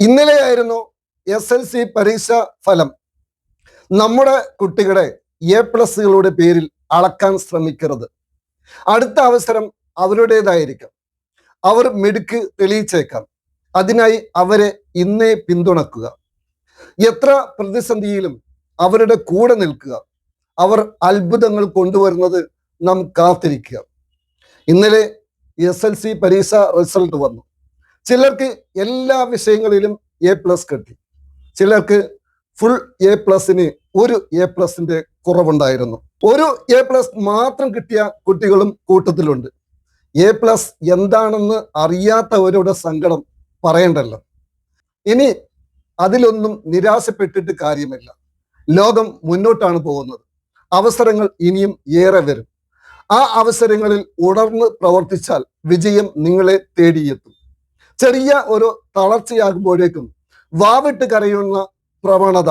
ഇന്നലെയായിരുന്നു S L C പരീക്ഷ ഫലം. നമ്മുടെ കുട്ടികളെ എ പ്ലസുകളുടെ പേരിൽ അളക്കാൻ ശ്രമിക്കരുത്. അടുത്ത അവസരം അവരുടേതായിരിക്കാം. അവർ മിടുക്ക് തെളിയിച്ചേക്കാം. അതിനായി അവരെ ഇന്നേ പിന്തുണക്കുക. എത്ര പ്രതിസന്ധിയിലും അവരുടെ കൂടെ നിൽക്കുക. അവർ അത്ഭുതങ്ങൾ കൊണ്ടുവരുന്നത് നാം കാത്തിരിക്കുക. ഇന്നലെ എസ് എൽ സി പരീക്ഷ റിസൾട്ട് വന്നു. ചിലർക്ക് എല്ലാ വിഷയങ്ങളിലും എ പ്ലസ് കിട്ടി. ചിലർക്ക് ഫുൾ എ പ്ലസിന് ഒരു എ പ്ലസിന്റെ കുറവുണ്ടായിരുന്നു. ഒരു എ പ്ലസ് മാത്രം കിട്ടിയ കുട്ടികളും കൂട്ടത്തിലുണ്ട്. എ പ്ലസ് എന്താണെന്ന് അറിയാത്തവരുടെ സങ്കടം പറയണ്ടല്ലോ. ഇനി അതിലൊന്നും നിരാശപ്പെട്ടിട്ട് കാര്യമില്ല. ലോകം മുന്നോട്ടാണ് പോകുന്നത്. അവസരങ്ങൾ ഇനിയും ഏറെ വരും. ആ അവസരങ്ങളിൽ ഉണർന്ന് പ്രവർത്തിച്ചാൽ വിജയം നിങ്ങളെ തേടിയെത്തും. ചെറിയ ഒരു തളർച്ചയാകുമ്പോഴേക്കും വാവിട്ട് കരയുന്ന പ്രവണത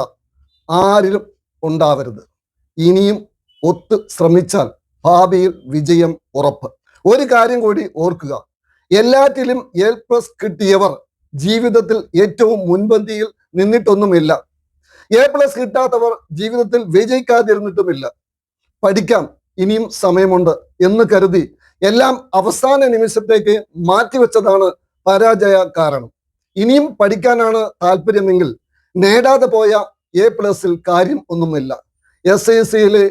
ആരിലും ഉണ്ടാവരുത്. ഇനിയും ഒത്ത് ശ്രമിച്ചാൽ ഭാവിയിൽ വിജയം ഉറപ്പ്. ഒരു കാര്യം കൂടി ഓർക്കുക. എല്ലാറ്റിലും എൽ പ്ലസ് കിട്ടിയവർ ജീവിതത്തിൽ ഏറ്റവും മുൻപന്തിയിൽ നിന്നിട്ടൊന്നുമില്ല. എ പ്ലസ് കിട്ടാത്തവർ ജീവിതത്തിൽ വിജയിക്കാതിരുന്നിട്ടുമില്ല. പഠിക്കാം ഇനിയും സമയമുണ്ട് എന്ന് കരുതി എല്ലാം അവസാന നിമിഷത്തേക്ക് മാറ്റിവെച്ചതാണ് പരാജയ കാരണം ഇനിയും പഠിക്കാനാണ് താല്പര്യമെങ്കിൽ നേടാതെ പോയ എ പ്ലസിൽ കാര്യം ഒന്നുമില്ല. എസ് ഐ സിയിലെ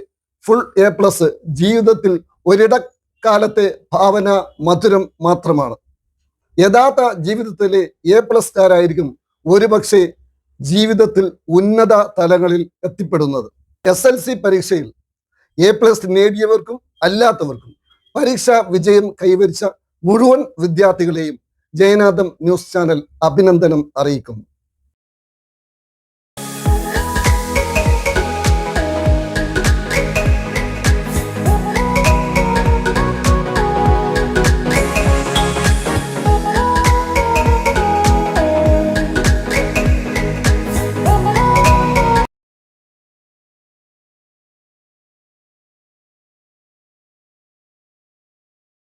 ഫുൾ എ പ്ലസ് ജീവിതത്തിൽ ഒരിടക്കാലത്തെ ഭാവന മധുരം മാത്രമാണ്. യഥാർത്ഥ ജീവിതത്തിലെ എ പ്ലസ്കാരായിരിക്കും ഒരുപക്ഷെ ജീവിതത്തിൽ ഉന്നത തലങ്ങളിൽ എത്തിപ്പെടുന്നത്. എസ് എൽ സി പരീക്ഷയിൽ എ പ്ലസ് നേടിയവർക്കും അല്ലാത്തവർക്കും പരീക്ഷാ വിജയം കൈവരിച്ച മുഴുവൻ വിദ്യാർത്ഥികളെയും ജയനാഥം ന്യൂസ് ചാനൽ അഭിനന്ദനം അറിയിക്കുന്നു.